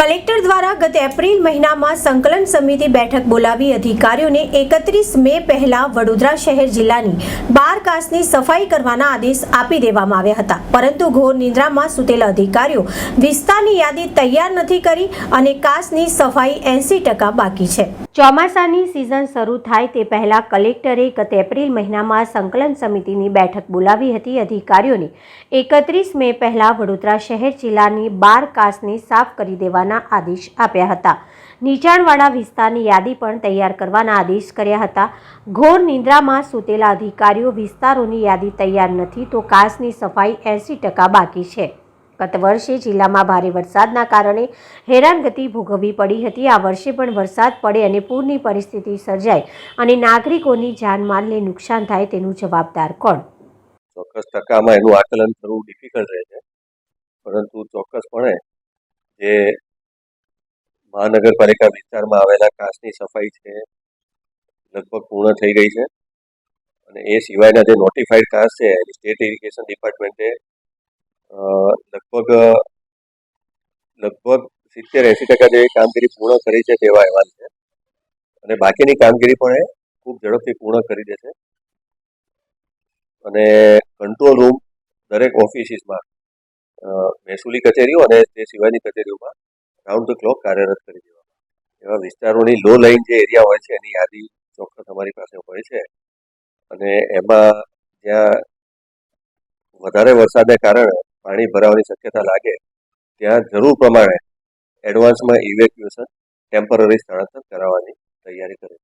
Collector દ્વારા ગત April મહિનામાં સંકલન સમિતિ બેઠક બોલાવી અધિકારીઓને એકત્રીસ મે પહેલા વડોદરા શહેર જિલ્લાની બાર કાસની સફાઈ કરવાના આદેશ આપી દેવામાં આવ્યા હતા. પરંતુ ઘોર નિંદ્રામાં સૂતેલા અધિકારીઓ વિસ્તારની યાદી તૈયાર નથી કરી અને કાસની સફાઈ એંસી ટકા બાકી છે. ચોમાસાની સિઝન શરૂ થાય તે પહેલા કલેક્ટરે ગત એપ્રિલ મહિનામાં સંકલન સમિતિની બેઠક બોલાવી હતી. અધિકારીઓને એકત્રીસ મે પહેલા વડોદરા શહેર જિલ્લાની બાર કાસને સાફ કરી દેવાના આદેશ આપ્યા હતા. નીચાણવાળા વિસ્તારની યાદી પણ તૈયાર કરવાના આદેશ કર્યા હતા. ઘોર નિંદ્રામાં સૂતેલા અધિકારીઓ વિસ્તારોની યાદી તૈયાર નથી તો કાસની સફાઈ એંસી ટકા બાકી છે. ગત વર્ષે જિલ્લામાં ભારે વરસાદના કારણે હેરાનગતિ ભોગવવી પડી હતી. આ વર્ષે પણ વરસાદ પડે અને પૂરની પરિસ્થિતિ સર્જાય અને નાગરિકોની જાનમાલને નુકસાન થાય તેનું જવાબદાર કોણ? ચોક્કસ ટકામાં એનું આકલન કરવું ડિફિકલ્ટ રહે છે. પરંતુ ચોક્કસપણે જે મહાનગરપાલિકા વિસ્તારમાં આવેલા કાચની સફાઈ છે, લગભગ પૂર્ણ થઈ ગઈ છે. અને એ સિવાયના જે નોટિફાઈડ કાચ છે સ્ટેટ ઇરિગેશન ડિપાર્ટમેન્ટે લગભગ લગભગ સિત્તેર એંસી ટકા જેવી કામગીરી પૂર્ણ કરી છે તેવા અહેવાલ છે. અને બાકીની કામગીરી પણ એ ખૂબ ઝડપથી પૂર્ણ કરી દેશે અને કંટ્રોલ રૂમ દરેક ઓફિસીસમાં મહેસૂલી કચેરીઓ અને તે સિવાયની કચેરીઓમાં રાઉન્ડ ધ ક્લોક કાર્યરત કરી દેવામાં એવા વિસ્તારોની લો લાઇન જે એરિયા હોય છે, એની યાદી ચોક્કસ અમારી પાસે હોય છે. અને એમાં જ્યાં વધારે વરસાદને કારણે પાણી ભરાવાની શક્યતા લાગે ત્યાં જરૂર પ્રમાણે એડવાન્સમાં ઇવેક્યુએશન ટેમ્પરરી સ્થળાંતર કરાવવાની તૈયારી કરે